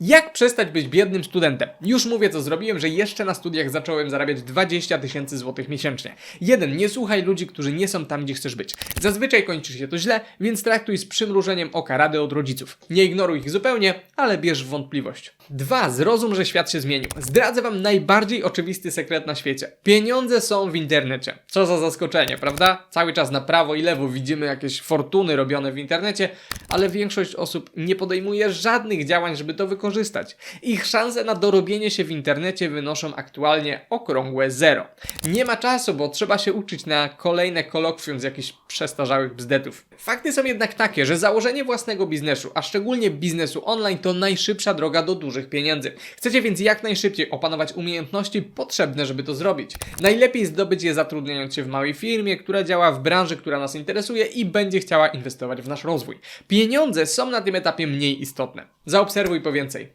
Jak przestać być biednym studentem? Już mówię co zrobiłem, że jeszcze na studiach zacząłem zarabiać 20 tysięcy złotych miesięcznie. Jeden, nie słuchaj ludzi, którzy nie są tam, gdzie chcesz być. Zazwyczaj kończy się to źle, więc traktuj z przymrużeniem oka rady od rodziców. Nie ignoruj ich zupełnie, ale bierz w wątpliwość. Dwa, zrozum, że świat się zmienił. Zdradzę wam najbardziej oczywisty sekret na świecie. Pieniądze są w internecie. Co za zaskoczenie, prawda? Cały czas na prawo i lewo widzimy jakieś fortuny robione w internecie, ale większość osób nie podejmuje żadnych działań, żeby to wykorzystać. Ich szanse na dorobienie się w internecie wynoszą aktualnie okrągłe zero. Nie ma czasu, bo trzeba się uczyć na kolejne kolokwium z jakichś przestarzałych bzdetów. Fakty są jednak takie, że założenie własnego biznesu, a szczególnie biznesu online, to najszybsza droga do dużych pieniędzy. Chcecie więc jak najszybciej opanować umiejętności potrzebne, żeby to zrobić. Najlepiej zdobyć je zatrudniając się w małej firmie, która działa w branży, która nas interesuje i będzie chciała inwestować w nasz rozwój. Pieniądze są na tym etapie mniej istotne. Zaobserwuj po więcej